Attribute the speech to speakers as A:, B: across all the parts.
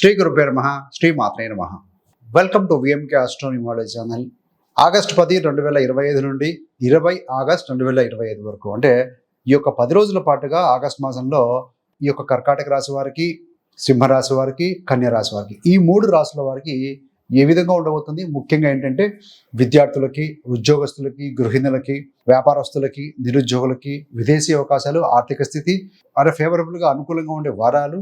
A: శ్రీ గురుపే నమ శ్రీ మాత్రే నమ. Welcome to VMK astronumerology channel August పది రెండు వేల ఇరవై ఐదు నుండి ఇరవై ఆగస్ట్ రెండు వేల ఇరవై ఐదు వరకు. అంటే ఈ యొక్క పది రోజుల పాటుగా ఆగస్ట్ మాసంలో ఈ యొక్క కర్కాటక రాశి వారికి సింహరాశి వారికి కన్యా రాశి వారికి ఈ మూడు రాశుల వారికి ఏ విధంగా ఉండబోతుంది? ముఖ్యంగా ఏంటంటే విద్యార్థులకి ఉద్యోగస్తులకి గృహిణులకి వ్యాపారస్తులకి నిరుద్యోగులకి విదేశీ అవకాశాలు ఆర్థిక స్థితి అరే ఫేవరబుల్గా అనుకూలంగా ఉండే వారాలు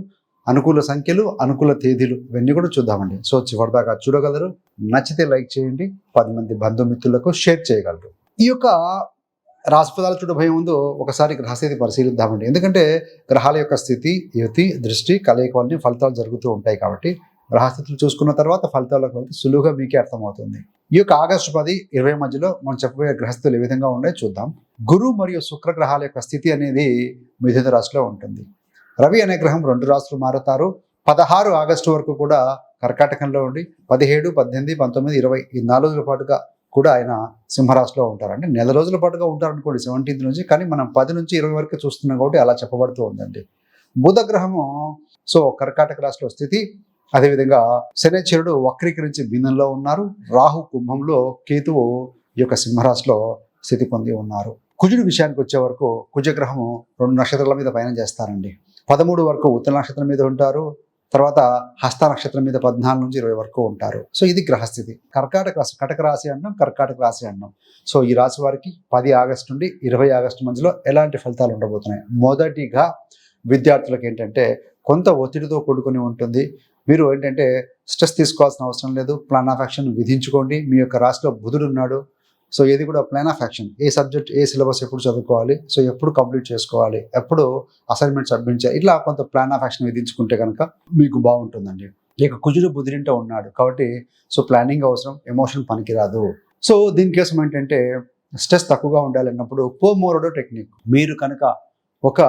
A: అనుకూల సంఖ్యలు అనుకూల తేదీలు ఇవన్నీ కూడా చూద్దామండి. సో చివరిదాకా చూడగలరు. నచ్చితే లైక్ చేయండి. పది మంది బంధుమిత్రులకు షేర్ చేయగలరు. ఈ యొక్క రాశిపదాలు చూడబోయే ముందు ఒకసారి గ్రహస్థితి పరిశీలిద్దామండి. ఎందుకంటే గ్రహాల యొక్క స్థితి యుతి దృష్టి కలయిక వల్ల ఫలితాలు జరుగుతూ ఉంటాయి కాబట్టి గ్రహస్థితులు చూసుకున్న తర్వాత ఫలితాలకు వెళ్తే సులువుగా మీకే అర్థమవుతుంది. ఈ యొక్క ఆగస్టు పది ఇరవై మధ్యలో మనం చెప్పబోయే గ్రహస్థితులు ఏ విధంగా ఉన్నాయో చూద్దాం. గురు మరియు శుక్ర గ్రహాల యొక్క స్థితి అనేది మిథున రాశిలో ఉంటుంది. రవి అనే గ్రహం రెండు రాశులు మారుతారు. పదహారు ఆగస్టు వరకు కూడా కర్కాటకంలో ఉండి పదిహేడు పద్దెనిమిది పంతొమ్మిది ఇరవై ఈ నాలుగు రోజుల పాటుగా కూడా ఆయన సింహరాశిలో ఉంటారు అంటే నెల రోజుల పాటుగా ఉంటారనుకోండి సెవెంటీన్త్ నుంచి కానీ మనం పది నుంచి ఇరవై వరకు చూస్తున్నాం కాబట్టి అలా చెప్పబడుతూ ఉందండి. బుధ గ్రహము సో కర్కాటక రాశిలో స్థితి అదేవిధంగా శనిచరుడు వక్రీకరించి భిన్నంలో ఉన్నారు. రాహు కుంభంలో కేతువు ఈ యొక్క సింహరాశిలో స్థితి పొంది ఉన్నారు. కుజుడి విషయానికి వచ్చే వరకు కుజగ్రహము రెండు నక్షత్రాల మీద పయనం చేస్తారండి. పదమూడు వరకు ఉత్తర నక్షత్రం మీద ఉంటారు తర్వాత హస్త నక్షత్రం మీద పద్నాలుగు నుంచి ఇరవై వరకు ఉంటారు. సో ఇది గ్రహస్థితి. కర్కాటక రాశి కటక రాశి అన్నాం కర్కాటక రాశి అన్నాం. సో ఈ రాశి వారికి పది ఆగస్టు నుండి ఇరవై ఆగస్టు మధ్యలో ఎలాంటి ఫలితాలు ఉండబోతున్నాయి? మొదటిగా విద్యార్థులకు ఏంటంటే కొంత ఒత్తిడితో కూడుకుని ఉంటుంది. మీరు ఏంటంటే స్ట్రెస్ తీసుకోవాల్సిన అవసరం లేదు. ప్లాన్ ఆఫ్ యాక్షన్ విధించుకోండి. మీ యొక్క రాశిలో బుధుడు ఉన్నాడు. సో ఇది కూడా ప్లాన్ ఆఫ్ యాక్షన్. ఏ సబ్జెక్ట్ ఏ సిలబస్ ఎప్పుడు చదువుకోవాలి సో ఎప్పుడు కంప్లీట్ చేసుకోవాలి ఎప్పుడు అసైన్మెంట్ సబ్మిట్ చేయాలి ఇట్లా కొంత ప్లాన్ ఆఫ్ యాక్షన్ విధించుకుంటే కనుక మీకు బాగుంటుందండి. ఇక కుజుడు బుద్ధిరింట ఉన్నాడు కాబట్టి సో ప్లానింగ్ అవసరం ఎమోషన్ పనికిరాదు. సో దీనికోసం ఏంటంటే స్ట్రెస్ తక్కువగా ఉండాలన్నప్పుడు పోమోరోడో టెక్నిక్. మీరు కనుక ఒక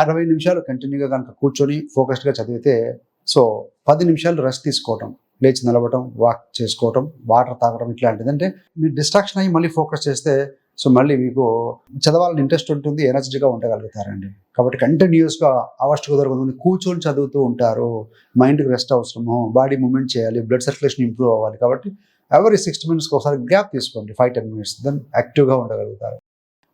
A: అరవై నిమిషాలు కంటిన్యూగా కనుక కూర్చొని ఫోకస్డ్గా చదివితే సో పది నిమిషాలు రెస్ట్ తీసుకోవటం. లేచి నిలవటం వాక్ చేసుకోవటం వాటర్ తాగడం ఇట్లాంటిది. అంటే మీరు డిస్ట్రాక్షన్ అయ్యి మళ్ళీ ఫోకస్ చేస్తే సో మళ్ళీ మీకు చదవాలని ఇంట్రెస్ట్ ఉంటుంది ఎనర్జీగా ఉండగలుగుతారండి. కాబట్టి కంటిన్యూస్గా అవర్స్ కుదరకుండా కూర్చొని చదువుతూ ఉంటారు. మైండ్కి రెస్ట్ అవసరము బాడీ మూమెంట్ చేయాలి బ్లడ్ సర్క్యులేషన్ ఇంప్రూవ్ అవ్వాలి. కాబట్టి ఎవరీ సిక్స్టీ మినిట్స్కి ఒకసారి గ్యాప్ తీసుకోండి ఫైవ్ టెన్ మినిట్స్ దెన్ యాక్టివ్గా ఉండగలుగుతారు.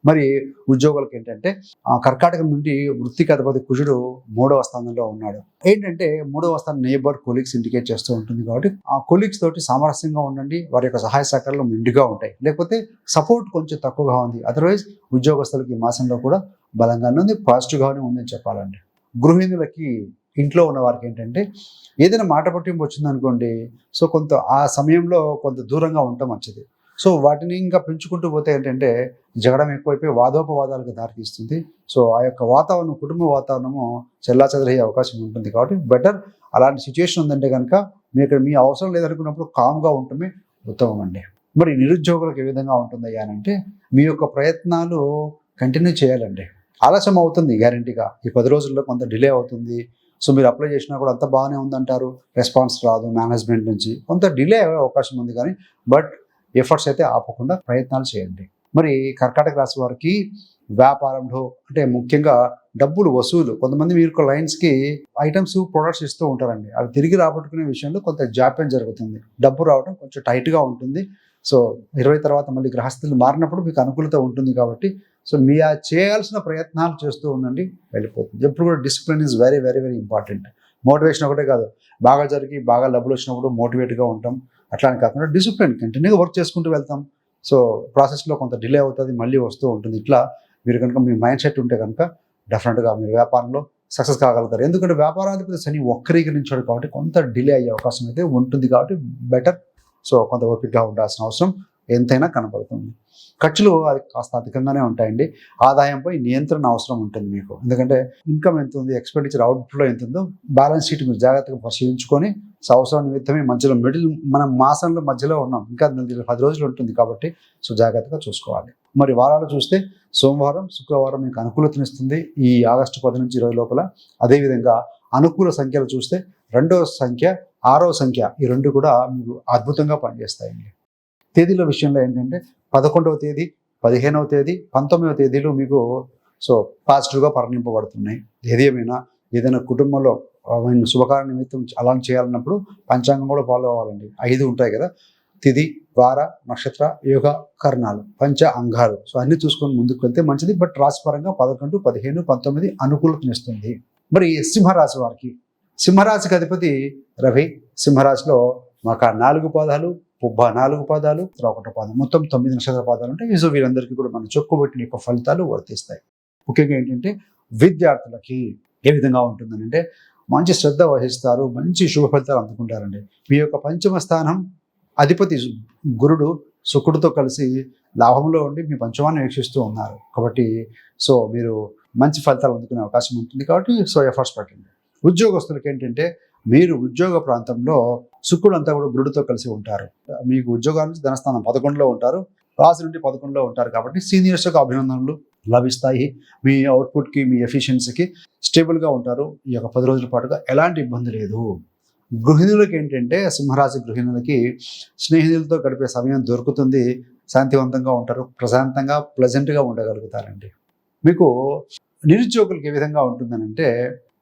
A: మరి ఉద్యోగులకు ఏంటంటే ఆ కర్కాటకం నుండి వృత్తికి అధిపతి కుజుడు మూడవ స్థానంలో ఉన్నాడు. ఏంటంటే మూడవ స్థానం నేబర్ కొలీగ్స్ ఇండికేట్ చేస్తూ ఉంటుంది కాబట్టి ఆ కొలీగ్స్ తోటి సామరస్యంగా ఉండండి వారి యొక్క సహాయ సహకారాలు మెండుగా ఉంటాయి. లేకపోతే సపోర్ట్ కొంచెం తక్కువగా ఉంది. అదర్వైజ్ ఉద్యోగస్తులకి ఈ మాసంలో కూడా బలంగానే ఉంది పాజిటివ్గానే ఉందని చెప్పాలండి. గృహిణులకి ఇంట్లో ఉన్న వారికి ఏంటంటే ఏదైనా మాట పట్టింపు వచ్చిందనుకోండి సో కొంత ఆ సమయంలో కొంత దూరంగా ఉండటం మంచిది. సో వాటిని ఇంకా పెంచుకుంటూ పోతే ఏంటంటే జగడం ఎక్కువైపోయి వాదోపవాదాలకు దారితీస్తుంది. సో ఆ యొక్క వాతావరణం కుటుంబ వాతావరణము చెల్లా చెదరయ్యే అవకాశం ఉంటుంది కాబట్టి బెటర్ అలాంటి సిచ్యువేషన్ ఉందంటే కనుక మీ ఇక్కడ మీ అవసరం లేదనుకున్నప్పుడు కామ్గా ఉండటమే ఉత్తమం అండి. మరి నిరుద్యోగులకు ఏ విధంగా ఉంటుందయ్యా అంటే మీ యొక్క ప్రయత్నాలు కంటిన్యూ చేయాలండి. ఆలస్యం అవుతుంది గ్యారంటీగా. ఈ పది రోజుల్లో కొంత డిలే అవుతుంది. సో మీరు అప్లై చేసినా కూడా అంత బాగానే ఉందంటారు. రెస్పాన్స్ రాదు మేనేజ్మెంట్ నుంచి. కొంత డిలే అయ్యే అవకాశం ఉంది కానీ బట్ ఎఫర్ట్స్ అయితే ఆపకుండా ప్రయత్నాలు చేయండి. మరి కర్కాటక రాశి వారికి వ్యాపారంలో అంటే ముఖ్యంగా డబ్బులు వసూలు కొంతమంది మీరు లైన్స్కి ఐటమ్స్ ప్రొడక్ట్స్ ఇస్తూ ఉంటారండి. అవి తిరిగి రాబట్టుకునే విషయంలో కొంత జాప్యం జరుగుతుంది. డబ్బు రావడం కొంచెం టైట్గా ఉంటుంది. సో ఇరవై తర్వాత మళ్ళీ గ్రహస్థులు మారినప్పుడు మీకు అనుకూలత ఉంటుంది కాబట్టి సో మీ ఆ చేయాల్సిన ప్రయత్నాలు చేస్తూ ఉండండి వెళ్ళిపోతుంది. ఎప్పుడు కూడా discipline is very very very important motivation ఒకటే కాదు. బాగా జరిగి బాగా డబ్బులు వచ్చినప్పుడు మోటివేట్గా ఉంటాం. అట్లా అని కాకుండా డిసిప్లిన్ కంటిన్యూగా వర్క్ చేసుకుంటూ వెళ్తాం. సో ప్రాసెస్లో కొంత డిలే అవుతుంది మళ్ళీ వస్తూ ఉంటుంది. ఇట్లా మీరు కనుక మీ మైండ్ సెట్ ఉంటే కనుక డెఫినెట్గా మీరు వ్యాపారంలో సక్సెస్ కాగలుగుతారు. ఎందుకంటే వ్యాపారాధిపతి శని వక్రీకరించాడు కాబట్టి కొంత డిలే అయ్యే అవకాశం అయితే ఉంటుంది కాబట్టి బెటర్ సో కొంత ఓపికగా ఉండాల్సిన అవసరం ఎంతైనా కనబడుతుంది. ఖర్చులు అది కాస్త అధికంగానే ఉంటాయండి. ఆదాయంపై నియంత్రణ అవసరం ఉంటుంది మీకు. ఎందుకంటే ఇన్కమ్ ఎంత ఉంది ఎక్స్పెండిచర్ అవుట్ఫ్లో ఎంత ఉందో బ్యాలెన్స్ షీట్ మీరు జాగ్రత్తగా పరిశీలించుకొని సో నిమిత్తమే మధ్యలో మిడిల్ మనం మాసంలో మధ్యలో ఉన్నాం. ఇంకా పది రోజులు ఉంటుంది కాబట్టి సో జాగ్రత్తగా చూసుకోవాలి. మరి వారాలు చూస్తే సోమవారం శుక్రవారం మీకు అనుకూలతనిస్తుంది ఈ ఆగస్టు పది నుంచి ఇరవై లోపల అదేవిధంగా అనుకూల సంఖ్యలు చూస్తే రెండవ సంఖ్య ఆరవ సంఖ్య ఈ రెండు కూడా మీకు అద్భుతంగా పనిచేస్తాయండి. తేదీల విషయంలో ఏంటంటే పదకొండవ తేదీ పదిహేనవ తేదీ పంతొమ్మిదవ తేదీలు మీకు సో పాజిటివ్గా పరిణింపబడుతున్నాయి ఏది ఏమైనా ఏదైనా కుటుంబంలో ఆ, శుభకార్య నిమిత్తం అలా చేయాలన్నప్పుడు పంచాంగం కూడా ఫాలో అవ్వాలండి. ఐదు ఉంటాయి కదా తిథి వార నక్షత్ర యోగ కర్ణాలు పంచ అంగాలు. సో అన్ని చూసుకొని ముందుకు వెళ్తే మంచిది. బట్ రాశిపరంగా పదకొండు పదిహేను పంతొమ్మిది అనుకూలతనిస్తుంది మరి సింహరాశి వారికి సింహరాశికి అధిపతి రవి. సింహరాశిలో మాకు నాలుగు పాదాలు నాలుగు పాదాలు ఉత్తర ఒకటో పాదం. మొత్తం తొమ్మిది నక్షత్ర పాదాలు ఉంటాయి. సో వీరందరికీ కూడా మనం చొక్కుబెట్టిన యొక్క ఫలితాలు వర్తిస్తాయి. ముఖ్యంగా ఏంటంటే విద్యార్థులకి ఏ విధంగా ఉంటుందని అంటే మంచి శ్రద్ధ వహిస్తారు మంచి శుభ ఫలితాలు అందుకుంటారండి. మీ యొక్క పంచమ స్థానం అధిపతి గురుడు శుక్రుడితో కలిసి లాభంలో ఉండి మీ పంచమాన్ని వీక్షిస్తూ ఉన్నారు. కాబట్టి సో మీరు మంచి ఫలితాలు అందుకునే అవకాశం ఉంటుంది కాబట్టి సో ఎఫర్ట్స్ పెట్టండి. ఉద్యోగస్తులకి ఏంటంటే మీరు ఉద్యోగ ప్రాంతంలో శుక్రుడు అంతా కూడా గురుడితో కలిసి ఉంటారు. మీకు ఉద్యోగాల నుంచి ధనస్థానం పదకొండులో ఉంటారు. రాశి నుండి పదకొండులో ఉంటారు కాబట్టి సీనియర్స్ యొక్క అభినందనలు లభిస్తాయి. మీ అవుట్పుట్కి మీ ఎఫిషియన్సీకి స్టేబుల్గా ఉంటారు. ఈ యొక్క పది రోజుల పాటుగా ఎలాంటి ఇబ్బంది లేదు. గృహిణులకి ఏంటంటే సింహరాశి గృహిణులకి స్నేహితులతో గడిపే సమయం దొరుకుతుంది. శాంతివంతంగా ఉంటారు. ప్రశాంతంగా ప్లజెంట్గా ఉండగలుగుతారండి. మీకు నిరుద్యోగులకు ఏ విధంగా ఉంటుందనంటే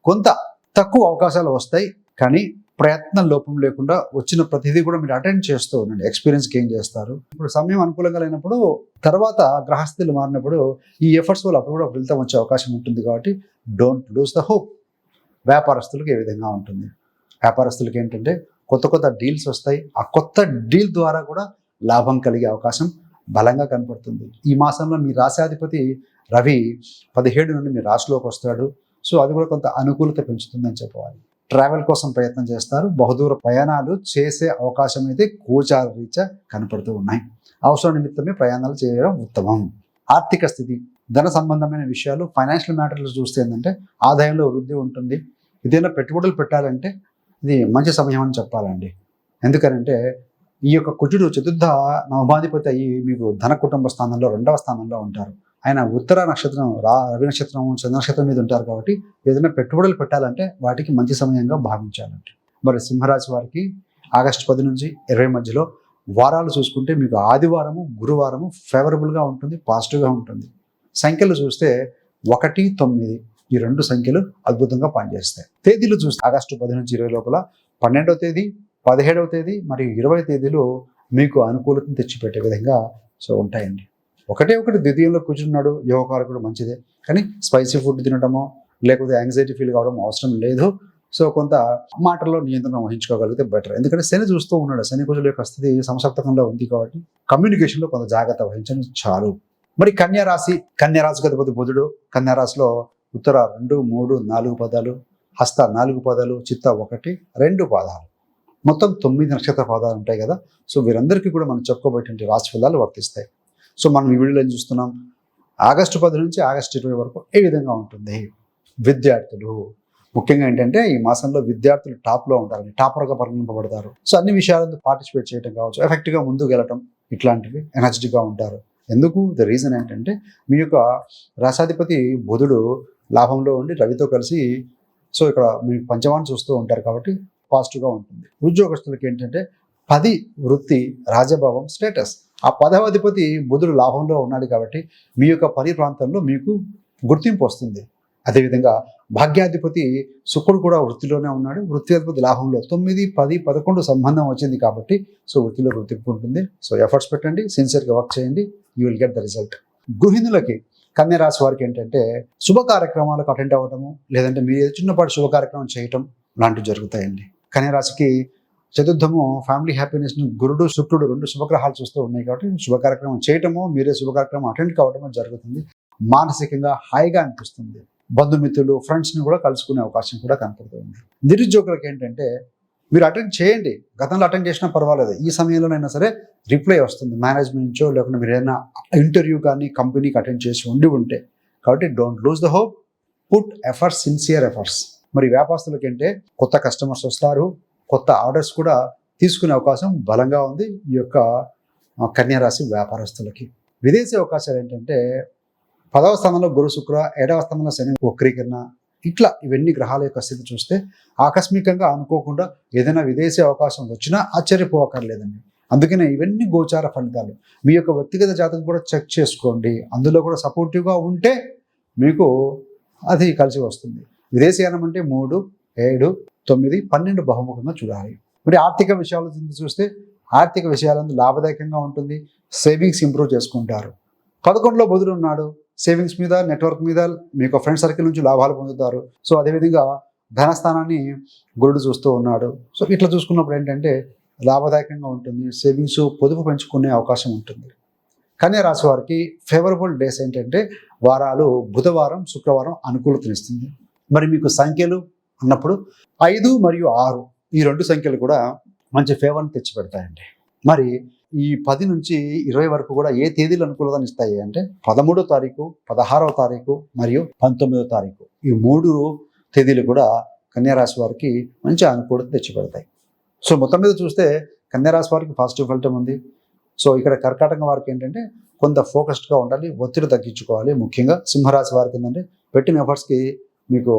A: కొంత తక్కువ అవకాశాలు వస్తాయి. కానీ ప్రయత్నం లోపం లేకుండా వచ్చిన ప్రతిదీ కూడా మీరు అటెండ్ చేస్తూ ఉండండి. ఎక్స్పీరియన్స్ గెయిన్ చేస్తారు. ఇప్పుడు సమయం అనుకూలంగా లేనప్పుడు తర్వాత గ్రహస్థితులు మారినప్పుడు ఈ ఎఫర్ట్స్ వల్ల అప్పుడు కూడా ఫలితం వచ్చే అవకాశం ఉంటుంది కాబట్టి డోంట్ లూజ్ ద హోప్ వ్యాపారస్తులకు ఏ విధంగా ఉంటుంది? వ్యాపారస్తులకి ఏంటంటే కొత్త కొత్త డీల్స్ వస్తాయి. ఆ కొత్త డీల్ ద్వారా కూడా లాభం కలిగే అవకాశం బలంగా కనపడుతుంది. ఈ మాసంలో మీ రాశాధిపతి రవి పదిహేడు నుండి మీ రాశిలోకి వస్తాడు. సో అది కూడా కొంత అనుకూలత పెంచుతుందని చెప్పవాలి. ట్రావెల్ కోసం ప్రయత్నం చేస్తారు. బహుదూర ప్రయాణాలు చేసే అవకాశం అయితే గోచార రీత్యా కనపడుతూ ఉన్నాయి. అవసరం నిమిత్తమే ప్రయాణాలు చేయడం ఉత్తమం. ఆర్థిక స్థితి ధన సంబంధమైన విషయాలు ఫైనాన్షియల్ మ్యాటర్లు చూస్తే ఏంటంటే ఆదాయంలో వృద్ధి ఉంటుంది. ఏదైనా పెట్టుబడులు పెట్టాలంటే ఇది మంచి సమయం అని చెప్పాలండి. ఎందుకనంటే ఈ యొక్క కుజుడు చతుర్థ నవమాధిపతి అయ్యి మీకు ధన కుటుంబ స్థానంలో రెండవ స్థానంలో ఉంటారు. ఆయన ఉత్తర నక్షత్రం రా రవి నక్షత్రం చంద్ర నక్షత్రం మీద ఉంటారు కాబట్టి ఏదైనా పెట్టుబడులు పెట్టాలంటే వాటికి మంచి సమయంగా భావించాలండి. మరి సింహరాశి వారికి ఆగస్టు పది నుంచి ఇరవై మధ్యలో వారాలు చూసుకుంటే మీకు ఆదివారము గురువారము ఫేవరబుల్గా ఉంటుంది పాజిటివ్గా ఉంటుంది. సంఖ్యలు చూస్తే ఒకటి తొమ్మిది ఈ రెండు సంఖ్యలు అద్భుతంగా పనిచేస్తాయి. తేదీలు చూస్తే ఆగస్టు పది నుంచి ఇరవై లోపల పన్నెండవ తేదీ పదిహేడవ తేదీ మరియు ఇరవై తేదీలు మీకు అనుకూలతను తెచ్చిపెట్టే విధంగా సో ఉంటాయండి. ఒకటే ఒకటి ద్వితీయంలో కూర్చున్నాడు యోగకారకుడు మంచిదే. కానీ స్పైసీ ఫుడ్ తినడమో లేకపోతే యాంగ్జైటీ ఫీల్ కావడం అవసరం లేదు. సో కొంత మాటల్లో నియంత్రణ వహించుకోగలిగితే బెటర్ ఎందుకంటే శని చూస్తూ ఉన్నాడు. శని కుజుల యొక్క స్థితి సంసక్తంగా ఉంది కాబట్టి కమ్యూనికేషన్లో కొంత జాగ్రత్త వహించడం చాలు. మరి కన్యారాశి కన్యారాశి కన్యా అధిపతి బుధుడు కన్యారాశిలో ఉత్తర రెండు మూడు నాలుగు పదాలు హస్త నాలుగు పదాలు చిత్త ఒకటి రెండు పాదాలు. మొత్తం తొమ్మిది నక్షత్ర పాదాలు ఉంటాయి కదా. సో వీరందరికీ కూడా మనం చెప్పుకోబోయేటువంటి రాశి ఫలాలు వర్తిస్తాయి. సో మనం ఈ వీడియోలో ఏం చూస్తున్నాం? ఆగస్టు పది నుంచి ఆగస్టు ఇరవై వరకు ఏ విధంగా ఉంటుంది? విద్యార్థులు. ముఖ్యంగా ఏంటంటే ఈ మాసంలో విద్యార్థులు టాప్లో ఉంటారు టాపర్గా పరిగణింపబడతారు. సో అన్ని విషయాలను పార్టిసిపేట్ చేయడం కావచ్చు ఎఫెక్ట్గా ముందుకు వెళ్ళటం ఇట్లాంటివి ఎనర్జెటిక్గా ఉంటారు. ఎందుకు? ద రీజన్ ఏంటంటే మీ యొక్క రాసాధిపతి బుధుడు లాభంలో ఉండి రవితో కలిసి సో ఇక్కడ మీ పంచమాన్ని చూస్తూ ఉంటారు కాబట్టి పాజిటివ్గా ఉంటుంది. ఉద్యోగస్తులకి ఏంటంటే పది వృత్తి రాజభావం స్టేటస్. ఆ పదవ అధిపతి బుధుడు లాభంలో ఉన్నాడు కాబట్టి మీ యొక్క పని ప్రాంతంలో మీకు గుర్తింపు వస్తుంది. అదేవిధంగా భాగ్యాధిపతి శుక్రుడు కూడా వృత్తిలోనే ఉన్నాడు. వృత్తి అధిపతి లాభంలో తొమ్మిది పది పదకొండు సంబంధం వచ్చింది కాబట్టి సో వృత్తిలో గుర్తింపు ఉంటుంది. సో ఎఫర్ట్స్ పెట్టండి సిన్సియర్గా వర్క్ చేయండి you will get the result గృహిణులకి కన్య రాశి వారికి ఏంటంటే శుభ కార్యక్రమాలకు అటెండ్ అవ్వడము లేదంటే మీరు చిన్నపాటి శుభ కార్యక్రమం చేయటం లాంటివి జరుగుతాయండి. కన్యరాశికి చతుర్థము ఫ్యామిలీ హ్యాపీనెస్ గురుడు శుక్రుడు రెండు శుభగ్రహాలు చూస్తూ ఉన్నాయి కాబట్టి శుభ కార్యక్రమం చేయటము మీరే శుభ కార్యక్రమం అటెండ్ కావటము జరుగుతుంది. మానసికంగా హాయిగా అనిపిస్తుంది. బంధుమిత్రులు ఫ్రెండ్స్ని కూడా కలుసుకునే అవకాశం కూడా కనపడుతుంది నిరుద్యోగులకు ఏంటంటే మీరు అటెండ్ చేయండి. గతంలో అటెండ్ చేసినా పర్వాలేదు. ఈ సమయంలోనైనా సరే రిప్లై వస్తుంది. మేనేజ్మెంట్ నుంచో లేకుంటే మీరు ఏదైనా ఇంటర్వ్యూ కానీ కంపెనీకి అటెండ్ చేసి ఉండి ఉంటే. కాబట్టి don't lose the hope put efforts sincere efforts మరి వ్యాపారస్తులకి అంటే కొత్త కస్టమర్స్ వస్తారు. కొత్త ఆర్డర్స్ కూడా తీసుకునే అవకాశం బలంగా ఉంది ఈ యొక్క కన్యారాశి వ్యాపారస్తులకి. విదేశీ అవకాశాలు ఏంటంటే పదవ స్థానంలో గురు శుక్ర ఏడవ స్థానంలో శని వక్రీకరణ ఇట్లా ఇవన్నీ గ్రహాల యొక్క స్థితి చూస్తే ఆకస్మికంగా అనుకోకుండా ఏదైనా విదేశీ అవకాశం వచ్చినా ఆశ్చర్యపోవక్కర్లేదండి. అందుకనే ఇవన్నీ గోచార ఫలితాలు. మీ యొక్క వ్యక్తిగత జాతకం కూడా చెక్ చేసుకోండి. అందులో కూడా సపోర్టివ్గా ఉంటే మీకు అది కలిసి వస్తుంది. విదేశీయానం అంటే మూడు ఏడు తొమ్మిది పన్నెండు బహుముఖంగా చూడాలి. మరి ఆర్థిక విషయాలు చూస్తే ఆర్థిక విషయాలందు లాభదాయకంగా ఉంటుంది. సేవింగ్స్ ఇంప్రూవ్ చేసుకుంటారు. పదకొండులో బుధుడు ఉన్నాడు. సేవింగ్స్ మీద నెట్వర్క్ మీద మీకు ఫ్రెండ్ సర్కిల్ నుంచి లాభాలు పొందుతారు. సో అదేవిధంగా ధనస్థానాన్ని గురుడు చూస్తూ ఉన్నాడు. సో ఇట్లా చూసుకున్నప్పుడు ఏంటంటే లాభదాయకంగా ఉంటుంది. సేవింగ్స్ పొదుపు పెంచుకునే అవకాశం ఉంటుంది. కన్యా రాశి వారికి ఫేవరబుల్ డేస్ ఏంటంటే వారాలు బుధవారం శుక్రవారం అనుకూలతనిస్తుంది మరి మీకు సంఖ్యలు అన్నప్పుడు ఐదు మరియు ఆరు ఈ రెండు సంఖ్యలు కూడా మంచి ఫేవర్ని తెచ్చిపెడతాయండి. మరి ఈ పది నుంచి ఇరవై వరకు కూడా ఏ తేదీలు అనుకూలతను ఇస్తాయి అంటే పదమూడో తారీఖు పదహారవ తారీఖు మరియు పంతొమ్మిదో తారీఖు. ఈ మూడు తేదీలు కూడా కన్యారాశి వారికి మంచి అనుకూలత తెచ్చిపెడతాయి. సో మొత్తం మీద చూస్తే కన్యారాశి వారికి పాజిటివ్ ఫలితం ఉంది. సో ఇక్కడ కర్కాటక వారికి ఏంటంటే కొంత ఫోకస్డ్గా ఉండాలి ఒత్తిడి తగ్గించుకోవాలి. ముఖ్యంగా సింహరాశి వారికి ఏంటంటే పెట్టిన ఎఫర్ట్స్కి మీకు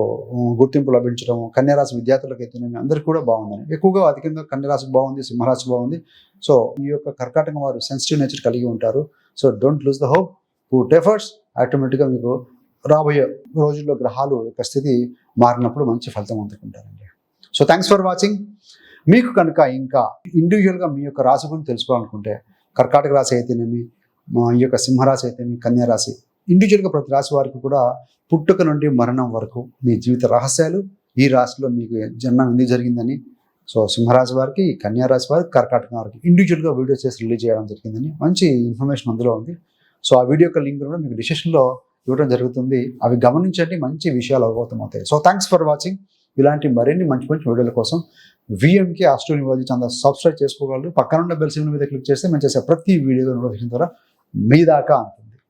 A: గుర్తింపు లభించడం కన్యారాశి విద్యార్థులకు అయితే అందరికీ కూడా బాగుందని. ఎక్కువగా అధికంగా కన్యారాశి బాగుంది సింహరాశి బాగుంది. సో ఈ యొక్క కర్కాటకం వారు సెన్సిటివ్ నేచర్ కలిగి ఉంటారు. So don't lose the hope put efforts ఆటోమేటిక్గా మీకు రాబోయే రోజుల్లో గ్రహాలు యొక్క స్థితి మారినప్పుడు మంచి ఫలితం అందుకుంటారండి. సో థ్యాంక్స్ ఫర్ వాచింగ్ మీకు కనుక ఇంకా ఇండివిజువల్గా మీ యొక్క రాశి గురించి తెలుసుకోవాలనుకుంటే కర్కాటక రాశి అయితేనేమి ఈ యొక్క సింహరాశి అయితేనేమి కన్యారాశి ఇండివిజువల్గా ప్రతి రాశి వారికి కూడా పుట్టుక నుండి మరణం వరకు మీ జీవిత రహస్యాలు ఈ రాశిలో మీకు జన్మం ఎందుకు జరిగిందని సో సింహరాశి వారికి కన్యారాశి వారికి కర్కాటక వారికి ఇండివిజువల్గా వీడియో చేసి రిలీజ్ చేయడం జరిగిందని మంచి ఇన్ఫర్మేషన్ అందులో ఉంది. సో ఆ వీడియో యొక్క లింక్ కూడా మీకు డిసిషన్లో ఇవ్వడం జరుగుతుంది. అవి గమనించండి మంచి విషయాలు అవగతమవుతాయి సో థ్యాంక్స్ ఫర్ వాచింగ్ ఇలాంటి మరిన్ని మంచి మంచి వీడియోల కోసం VMK astronumerology channel subscribe చేసుకోగలరు. పక్కన ఉన్న బెల్ సింబల్ మీద క్లిక్ చేస్తే మేము చేసే ప్రతి వీడియో నోటిఫికేషన్ ద్వారా మీ దాకా ఉంటుంది